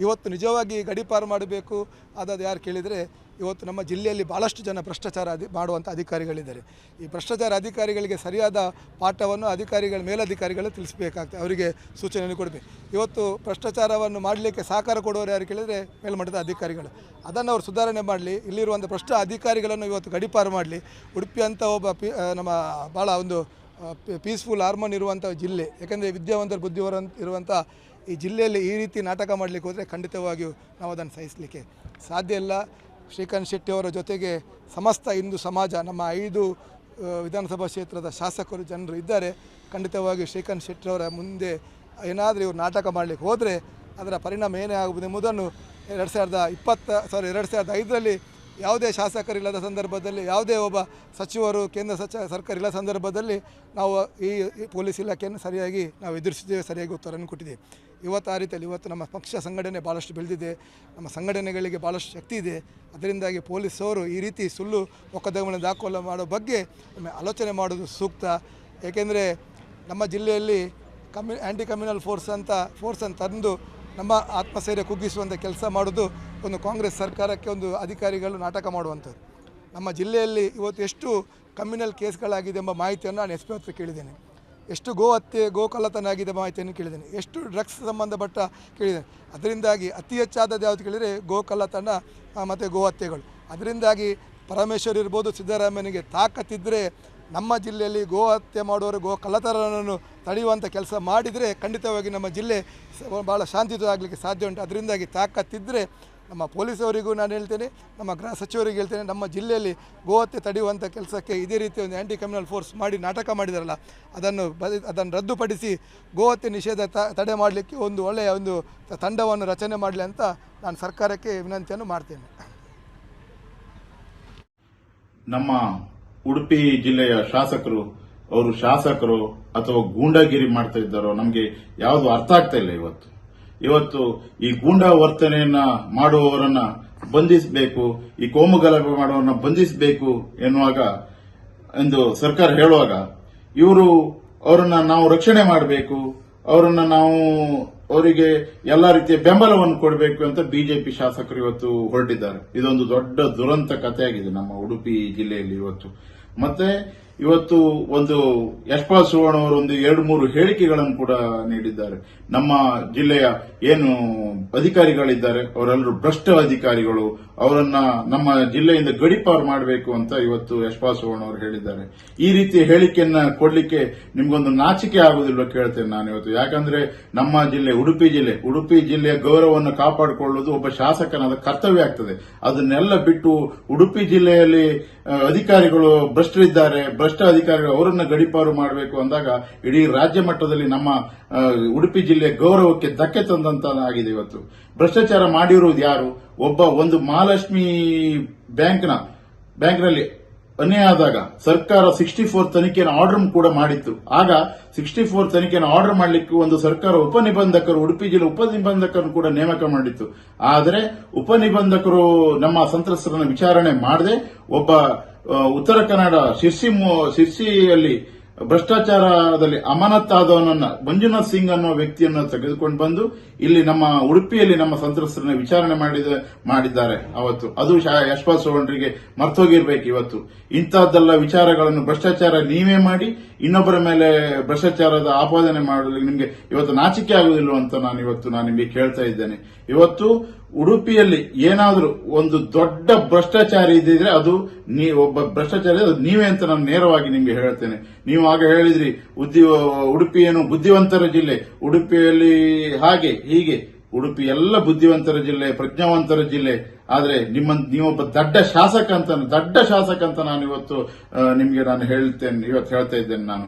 ಇವತ್ತು ನಿಜವಾಗಿ ಗಡಿಪಾರು ಮಾಡಬೇಕು ಅದಾದ ಯಾರು ಕೇಳಿದರೆ, ಇವತ್ತು ನಮ್ಮ ಜಿಲ್ಲೆಯಲ್ಲಿ ಭಾಳಷ್ಟು ಜನ ಭ್ರಷ್ಟಾಚಾರ ಅಧಿ, ಮಾಡುವಂಥ ಅಧಿಕಾರಿಗಳಿದ್ದಾರೆ. ಈ ಭ್ರಷ್ಟಾಚಾರ ಅಧಿಕಾರಿಗಳಿಗೆ ಸರಿಯಾದ ಪಾಠವನ್ನು ಅಧಿಕಾರಿಗಳ ಮೇಲಧಿಕಾರಿಗಳು ತಿಳಿಸಬೇಕಾಗ್ತದೆ. ಅವರಿಗೆ ಸೂಚನೆಯನ್ನು ಕೊಡಬೇಕು. ಇವತ್ತು ಭ್ರಷ್ಟಾಚಾರವನ್ನು ಮಾಡಲಿಕ್ಕೆ ಸಹಕಾರ ಕೊಡುವವರು ಯಾರು ಕೇಳಿದರೆ, ಮೇಲ್ಮಟ್ಟದ ಅಧಿಕಾರಿಗಳು. ಅದನ್ನು ಅವರು ಸುಧಾರಣೆ ಮಾಡಲಿ. ಇಲ್ಲಿರುವಂಥ ಭ್ರಷ್ಟ ಅಧಿಕಾರಿಗಳನ್ನು ಇವತ್ತು ಗಡಿಪಾರು ಮಾಡಲಿ. ಉಡುಪಿ ಅಂತ ಒಬ್ಬ ಪಿ ನಮ್ಮ ಭಾಳ ಒಂದು ಪೀಸ್ಫುಲ್ ಹಾರ್ಮೋನ್ ಇರುವಂಥ ಜಿಲ್ಲೆ, ಯಾಕೆಂದರೆ ವಿದ್ಯಾವಂತರು ಬುದ್ಧಿವರ ಇರುವಂಥ ಈ ಜಿಲ್ಲೆಯಲ್ಲಿ ಈ ರೀತಿ ನಾಟಕ ಮಾಡಲಿಕ್ಕೆ ಹೋದರೆ ಖಂಡಿತವಾಗಿಯೂ ನಾವು ಅದನ್ನು ಸಹಿಸಲಿಕ್ಕೆ ಸಾಧ್ಯ ಇಲ್ಲ. ಶ್ರೀಕಾಂತ್ ಶೆಟ್ಟಿ ಅವರ ಜೊತೆಗೆ ಸಮಸ್ತ ಹಿಂದೂ ಸಮಾಜ, ನಮ್ಮ ಐದು ವಿಧಾನಸಭಾ ಕ್ಷೇತ್ರದ ಶಾಸಕರು ಜನರು ಇದ್ದಾರೆ. ಖಂಡಿತವಾಗಿಯೂ ಶ್ರೀಕಾಂತ್ ಶೆಟ್ಟಿಯವರ ಮುಂದೆ ಏನಾದರೂ ಇವರು ನಾಟಕ ಮಾಡಲಿಕ್ಕೆ ಹೋದರೆ ಅದರ ಪರಿಣಾಮ ಏನೇ ಆಗುವುದು ಎಂಬುದನ್ನು ಎರಡು ಸಾವಿರದ ಇಪ್ಪತ್ತ ಸಾರಿ ಎರಡು ಸಾವಿರದ ಐದರಲ್ಲಿ ಯಾವುದೇ ಶಾಸಕರಿಲ್ಲದ ಸಂದರ್ಭದಲ್ಲಿ, ಯಾವುದೇ ಒಬ್ಬ ಸಚಿವರು, ಕೇಂದ್ರ ಸಚಿವ ಸರ್ಕಾರ ಇಲ್ಲದ ಸಂದರ್ಭದಲ್ಲಿ ನಾವು ಈ ಪೊಲೀಸ್ ಇಲಾಖೆಯನ್ನು ಸರಿಯಾಗಿ ನಾವು ಎದುರಿಸಿದ್ದೇವೆ, ಸರಿಯಾಗಿ ಉತ್ತರವನ್ನು ಕೊಟ್ಟಿದ್ದೇವೆ. ಇವತ್ತು ಆ ರೀತಿಯಲ್ಲಿ ಇವತ್ತು ನಮ್ಮ ಪಕ್ಷ ಸಂಘಟನೆ ಭಾಳಷ್ಟು ಬೆಳೆದಿದೆ, ನಮ್ಮ ಸಂಘಟನೆಗಳಿಗೆ ಭಾಳಷ್ಟು ಶಕ್ತಿ ಇದೆ. ಅದರಿಂದಾಗಿ ಪೊಲೀಸವರು ಈ ರೀತಿ ಸುಳ್ಳು ಮೊಕದ್ದಮೆಗಳನ್ನು ದಾಖಲು ಮಾಡೋ ಬಗ್ಗೆ ಆಲೋಚನೆ ಮಾಡೋದು ಸೂಕ್ತ. ಏಕೆಂದರೆ ನಮ್ಮ ಜಿಲ್ಲೆಯಲ್ಲಿ ಕಮ್ಯು ಆ್ಯಂಟಿ ಕಮ್ಯುನಲ್ ಫೋರ್ಸ್ ಅಂತ ಫೋರ್ಸನ್ನು ತಂದು ನಮ್ಮ ಆತ್ಮಸ್ಥೈರ್ಯ ಕುಗ್ಗಿಸುವಂಥ ಕೆಲಸ ಮಾಡೋದು ಒಂದು ಕಾಂಗ್ರೆಸ್ ಸರ್ಕಾರಕ್ಕೆ ಒಂದು ಅಧಿಕಾರಿಗಳು ನಾಟಕ ಮಾಡುವಂಥದ್ದು. ನಮ್ಮ ಜಿಲ್ಲೆಯಲ್ಲಿ ಇವತ್ತು ಎಷ್ಟು ಕಮ್ಯುನಲ್ ಕೇಸ್ಗಳಾಗಿದೆ ಎಂಬ ಮಾಹಿತಿಯನ್ನು ನಾನು ಎಸ್ ಪಿ ಹತ್ರ ಕೇಳಿದ್ದೇನೆ. ಎಷ್ಟು ಗೋ ಹತ್ಯೆ, ಗೋ ಆಗಿದೆ ಮಾಹಿತಿಯನ್ನು ಕೇಳಿದ್ದೇನೆ. ಎಷ್ಟು ಡ್ರಗ್ಸ್ ಸಂಬಂಧಪಟ್ಟ ಕೇಳಿದ್ದೇನೆ. ಅದರಿಂದಾಗಿ ಅತಿ ಹೆಚ್ಚಾದದ್ದು ಯಾವುದು ಕೇಳಿದರೆ ಗೋ ಕಳ್ಳತನ ಮತ್ತು ಗೋ ಹತ್ಯೆಗಳು. ಅದರಿಂದಾಗಿ ಪರಮೇಶ್ವರ್ ಇರ್ಬೋದು ಸಿದ್ದರಾಮಯ್ಯನಿಗೆ ತಾಕತ್ತಿದ್ದರೆ ನಮ್ಮ ಜಿಲ್ಲೆಯಲ್ಲಿ ಗೋ ಹತ್ಯೆ ಮಾಡುವವರು ಗೋ ಕಳ್ಳತನವನ್ನು ತಡೆಯುವಂಥ ಕೆಲಸ ಮಾಡಿದರೆ ಖಂಡಿತವಾಗಿ ನಮ್ಮ ಜಿಲ್ಲೆ ಭಾಳ ಶಾಂತಿಯುತವಾಗಲಿಕ್ಕೆ ಸಾಧ್ಯ ಉಂಟು. ಅದರಿಂದಾಗಿ ತಾಕತ್ತಿದ್ದರೆ ನಮ್ಮ ಪೊಲೀಸವರಿಗೂ ನಾನು ಹೇಳ್ತೇನೆ, ನಮ್ಮ ಗೃಹ ಸಚಿವರಿಗೆ ಹೇಳ್ತೇನೆ, ನಮ್ಮ ಜಿಲ್ಲೆಯಲ್ಲಿ ಗೋಹತ್ಯೆ ತಡೆಯುವಂಥ ಕೆಲಸಕ್ಕೆ ಇದೇ ರೀತಿ ಒಂದು ಆ್ಯಂಟಿ ಕ್ರಿಮಿನಲ್ ಫೋರ್ಸ್ ಮಾಡಿ ನಾಟಕ ಮಾಡಿದಾರಲ್ಲ, ಅದನ್ನು ಅದನ್ನು ರದ್ದುಪಡಿಸಿ ಗೋಹತ್ಯೆ ನಿಷೇಧ ತಡೆ ಮಾಡಲಿಕ್ಕೆ ಒಂದು ಒಳ್ಳೆಯ ಒಂದು ತಂಡವನ್ನು ರಚನೆ ಮಾಡಲಿ ಅಂತ ನಾನು ಸರ್ಕಾರಕ್ಕೆ ವಿನಂತಿಯನ್ನು ಮಾಡ್ತೇನೆ. ನಮ್ಮ ಉಡುಪಿ ಜಿಲ್ಲೆಯ ಶಾಸಕರು, ಅವರು ಶಾಸಕರು ಅಥವಾ ಗೂಂಡಾಗಿರಿ ಮಾಡ್ತಾ ಇದ್ದಾರೋ ನಮಗೆ ಯಾವುದು ಅರ್ಥ ಆಗ್ತಾ ಇಲ್ಲ ಇವತ್ತು. ಇವತ್ತು ಈ ಗೂಂಡಾ ವರ್ತನೆಯನ್ನ ಮಾಡುವವರನ್ನ ಬಂಧಿಸಬೇಕು, ಈ ಕೋಮು ಗಲಭೆ ಮಾಡುವವರನ್ನ ಬಂಧಿಸಬೇಕು ಎನ್ನುವಾಗ ಎಂದು ಸರ್ಕಾರ ಹೇಳುವಾಗ ಇವರು ಅವರನ್ನ ನಾವು ರಕ್ಷಣೆ ಮಾಡಬೇಕು, ಅವರನ್ನ ನಾವು ಅವರಿಗೆ ಎಲ್ಲಾ ರೀತಿಯ ಬೆಂಬಲವನ್ನು ಕೊಡಬೇಕು ಅಂತ ಬಿಜೆಪಿ ಶಾಸಕರು ಇವತ್ತು ಹೊರಟಿದ್ದಾರೆ. ಇದೊಂದು ದೊಡ್ಡ ದುರಂತ ಕಥೆಯಾಗಿದೆ ನಮ್ಮ ಉಡುಪಿ ಜಿಲ್ಲೆಯಲ್ಲಿ ಇವತ್ತು. ಮತ್ತೆ ಇವತ್ತು ಒಂದು ಯಶ್ಪಾಲ್ ಸುವರ್ಣ ಅವರು ಒಂದು ಎರಡು ಮೂರು ಹೇಳಿಕೆಗಳನ್ನು ಕೂಡ ನೀಡಿದ್ದಾರೆ. ನಮ್ಮ ಜಿಲ್ಲೆಯ ಏನು ಅಧಿಕಾರಿಗಳಿದ್ದಾರೆ, ಅವರೆಲ್ಲರೂ ಭ್ರಷ್ಟ ಅಧಿಕಾರಿಗಳು, ಅವರನ್ನ ನಮ್ಮ ಜಿಲ್ಲೆಯಿಂದ ಗಡಿಪಾರು ಮಾಡಬೇಕು ಅಂತ ಇವತ್ತು ಯಶ್ಪಾಲ್ ಸುವರ್ಣ ಅವರು ಹೇಳಿದ್ದಾರೆ. ಈ ರೀತಿಯ ಹೇಳಿಕೆಯನ್ನ ಕೊಡಲಿಕ್ಕೆ ನಿಮ್ಗೊಂದು ನಾಚಿಕೆ ಆಗುದಿಲ್ಲ ಕೇಳ್ತೇನೆ ನಾನು ಇವತ್ತು. ಯಾಕಂದ್ರೆ ನಮ್ಮ ಜಿಲ್ಲೆ, ಉಡುಪಿ ಜಿಲ್ಲೆ, ಉಡುಪಿ ಜಿಲ್ಲೆಯ ಗೌರವವನ್ನು ಕಾಪಾಡಿಕೊಳ್ಳುವುದು ಒಬ್ಬ ಶಾಸಕನಾದ ಕರ್ತವ್ಯ ಆಗ್ತದೆ. ಅದನ್ನೆಲ್ಲ ಬಿಟ್ಟು ಉಡುಪಿ ಜಿಲ್ಲೆಯಲ್ಲಿ ಅಧಿಕಾರಿಗಳು ಭ್ರಷ್ಟರಿದ್ದಾರೆ ಭ್ರಷ್ಟ ಅಧಿಕಾರಿಗಳು ಅವರನ್ನ ಗಡಿಪಾರು ಮಾಡಬೇಕು ಅಂದಾಗ ಇಡೀ ರಾಜ್ಯ ಮಟ್ಟದಲ್ಲಿ ನಮ್ಮ ಉಡುಪಿ ಜಿಲ್ಲೆ ಗೌರವಕ್ಕೆ ಧಕ್ಕೆ ತಂದಂತ ಆಗಿದೆ ಇವತ್ತು. ಭ್ರಷ್ಟಾಚಾರ ಮಾಡಿರುವುದು ಯಾರು? ಒಬ್ಬ ಒಂದು ಮಹಾಲಕ್ಷ್ಮಿ ಬ್ಯಾಂಕ್ನ, ಬ್ಯಾಂಕ್ನಲ್ಲಿ ಅನ್ಯಾಯ ಆದಾಗ ಸರ್ಕಾರ ಸಿಕ್ಸ್ಟಿ ಫೋರ್ ತನಿಖೆಯನ್ನು ಆರ್ಡರ್ ಕೂಡ ಮಾಡಿತ್ತು. ಆಗ ಸಿಕ್ಸ್ಟಿ ಫೋರ್ ತನಿಖೆಯನ್ನು ಆರ್ಡರ್ ಮಾಡಲಿಕ್ಕೆ ಒಂದು ಸರ್ಕಾರ ಉಪನಿಬಂಧಕರು, ಉಡುಪಿ ಜಿಲ್ಲೆ ಉಪನಿಬಂಧಕರನ್ನು ಕೂಡ ನೇಮಕ ಮಾಡಿತ್ತು. ಆದರೆ ಉಪನಿಬಂಧಕರು ನಮ್ಮ ಸಂತ್ರಸ್ತರನ್ನು ವಿಚಾರಣೆ ಮಾಡದೆ ಒಬ್ಬ ಉತ್ತರ ಕನ್ನಡ, ಶಿರ್ಸಿ ಶಿರ್ಸಿಯಲ್ಲಿ ಭ್ರಷ್ಟಾಚಾರದಲ್ಲಿ ಅಮಾನತ್ತಾದವನನ್ನ ಮಂಜುನಾಥ್ ಸಿಂಗ್ ಅನ್ನೋ ವ್ಯಕ್ತಿಯನ್ನು ತೆಗೆದುಕೊಂಡು ಬಂದು ಇಲ್ಲಿ ನಮ್ಮ ಉಡುಪಿಯಲ್ಲಿ ನಮ್ಮ ಸಂತ್ರಸ್ತರನ್ನ ವಿಚಾರಣೆ ಮಾಡಿದ, ಮಾಡಿದ್ದಾರೆ ಅವತ್ತು. ಅದು ಯಶ್ಪಾಲ್ ಸೋವಣ್ರಿಗೆ ಮರ್ತೋಗಿರ್ಬೇಕು ಇವತ್ತು. ಇಂತಹದ್ದೆಲ್ಲ ವಿಚಾರಗಳನ್ನು ಭ್ರಷ್ಟಾಚಾರ ನೀವೇ ಮಾಡಿ, ಇನ್ನೊಬ್ಬರ ಮೇಲೆ ಭ್ರಷ್ಟಾಚಾರದ ಆಪಾದನೆ ಮಾಡಲು ನಿಮಗೆ ಇವತ್ತು ನಾಚಿಕೆ ಆಗುವುದಿಲ್ಲ ಅಂತ ನಾನು ಇವತ್ತು ನಾನು ನಿಮಗೆ ಕೇಳ್ತಾ ಇದ್ದೇನೆ. ಇವತ್ತು ಉಡುಪಿಯಲ್ಲಿ ಏನಾದರೂ ಒಂದು ದೊಡ್ಡ ಭ್ರಷ್ಟಾಚಾರಿ ಇದ್ದಿದ್ರೆ ಅದು ನೀ ಒಬ್ಬ ಭ್ರಷ್ಟಾಚಾರಿ, ಅದು ನೀವೇ ಅಂತ ನಾನು ನೇರವಾಗಿ ನಿಮಗೆ ಹೇಳ್ತೇನೆ. ನೀವು ಆಗ ಹೇಳಿದ್ರಿ ಉದ್ದಿ ಉಡುಪಿ ಏನು ಬುದ್ಧಿವಂತರ ಜಿಲ್ಲೆ. ಉಡುಪಿಯಲ್ಲಿ ಹಾಗೆ, ಹೀಗೆ. ಉಡುಪಿ ಎಲ್ಲ ಬುದ್ಧಿವಂತರ ಜಿಲ್ಲೆ, ಪ್ರಜ್ಞಾವಂತರ ಜಿಲ್ಲೆ. ಆದರೆ ನಿಮ್ಮ ನೀವೊಬ್ಬ ದಡ್ಡ ಶಾಸಕ ಅಂತ, ದಡ್ಡ ಶಾಸಕ ಅಂತ ನಾನು ಇವತ್ತು ನಿಮಗೆ ನಾನು ಹೇಳ್ತೇನೆ, ಇವತ್ತು ಹೇಳ್ತಾ ಇದ್ದೇನೆ ನಾನು.